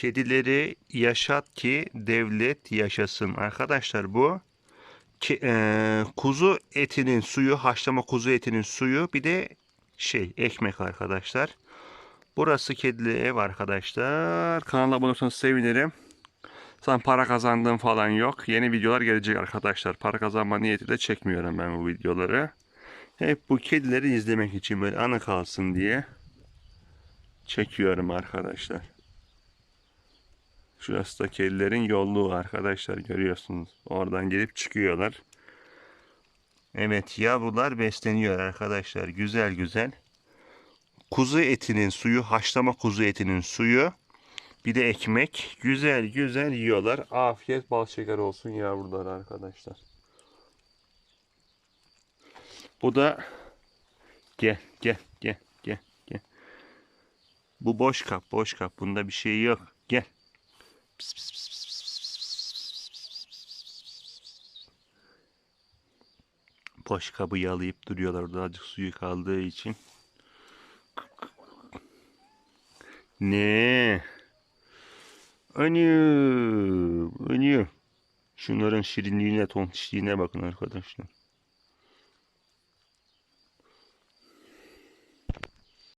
Kedileri yaşat ki devlet yaşasın. Arkadaşlar bu ke- eee, kuzu etinin suyu, haşlama kuzu etinin suyu bir de şey ekmek arkadaşlar. Burası kedili ev arkadaşlar. Kanala abone olursanız sevinirim. Sen para kazandığım falan yok. Yeni videolar gelecek arkadaşlar. Para kazanma niyetiyle çekmiyorum ben bu videoları. Hep bu kedileri izlemek için böyle anı kalsın diye çekiyorum arkadaşlar. Şurası da kedilerin yolluğu arkadaşlar görüyorsunuz. Oradan gelip çıkıyorlar. Evet yavrular besleniyor arkadaşlar. Güzel güzel. Kuzu etinin suyu, haşlama kuzu etinin suyu. Bir de ekmek. Güzel güzel yiyorlar. Afiyet bal şeker olsun yavrular arkadaşlar. Bu da gel gel gel gel gel. Bu boş kap boş kap. Bunda bir şey yok. Gel. Pıs, pıs. Boş kabı yalayıp duruyorlar orada azıcık suyu kaldığı için. Ne? Anı, anı. Şunların şirinliğine, tontişliğine bakın arkadaşlar.